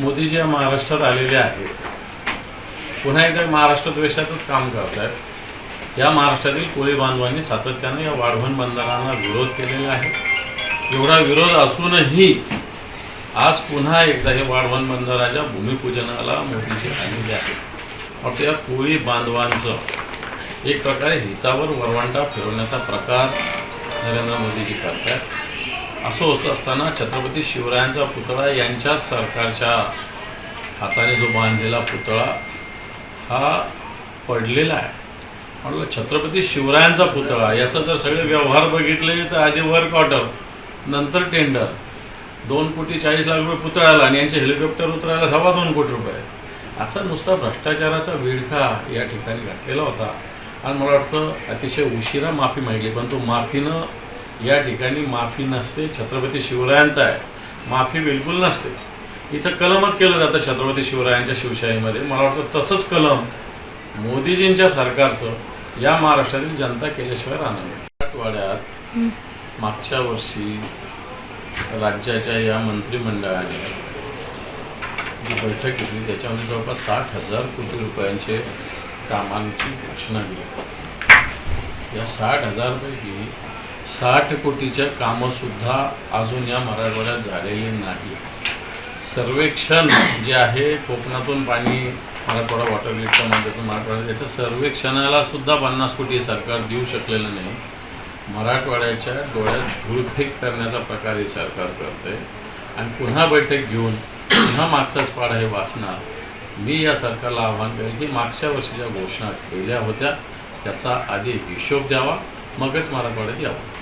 मोदीजी या महाराष्ट्रात आलेले आहेत. पुन्हा एकदा महाराष्ट्र द्वेषाचंच काम करत आहेत या महाराष्ट्रातील कोळी बांधवांनी सातत्यानं या वाढवण बंदरांना विरोध केलेला आहे. एवढा विरोध असूनही आज पुन्हा एकदा हे वाढवण बंदराच्या भूमिपूजनाला मोदीजी आलेले आहेत. फक्त या कोळी बांधवांचं एक प्रकारे हितावर वरवंटा फिरवण्याचा प्रकार नरेंद्र मोदीजी करतात असं होत असताना छत्रपती शिवरायांचा पुतळा यांच्याच सरकारच्या हाताने जो बांधलेला पुतळा हा पडलेला आहे. म्हटलं छत्रपती शिवरायांचा पुतळा याचा जर सगळे व्यवहार बघितले तर आधी वर्क ऑर्डर नंतर टेंडर दोन कोटी चाळीस लाख रुपये पुतळ्याला आणि यांचे हेलिकॉप्टर उतरायला सव्वा दोन कोटी रुपये. असा नुसता भ्रष्टाचाराचा विळखा या ठिकाणी घातलेला होता. आणि मला वाटतं अतिशय उशिरा माफी मागली पण तो माफीनं या ठिकाणी माफी नसते छत्रपती शिवरायांचा आहे. माफी बिलकुल नसते. इथं कलमच केलं जातं छत्रपती शिवरायांच्या शिवशाहीमध्ये. मला वाटतं तसंच कलम मोदीजींच्या सरकारचं या महाराष्ट्रातील जनता केल्याशिवाय राहणार मराठवाड्यात मागच्या वर्षी राज्याच्या या मंत्रिमंडळाने जी बैठक घेतली त्याच्यामध्ये जवळपास साठ हजार कोटी रुपयांचे कामांची घोषणा दिली. या साठ हजारपैकी साठ कोटीच्या कामंसुद्धा अजून या मराठवाड्यात झालेली नाही. सर्वेक्षण जे आहे कोकणातून पाणी मराठवाडा वॉटर ग्रीडच्या माध्यमातून मराठवाडा याच्या सर्वेक्षणाला सुद्धा पन्नास कोटी सरकार देऊ शकलेलं नाही. मराठवाड्याच्या डोळ्यात धूळफेक करण्याचा प्रकार हे सरकार करते आणि पुन्हा बैठक घेऊन पुन्हा मागचाच पाढा हे वाचणार मी या सरकारला आव्हान करेल की मागच्या वर्षी ज्या घोषणा केल्या होत्या त्याचा आधी हिशोब द्यावा मगच मराठवाड्यात यावं.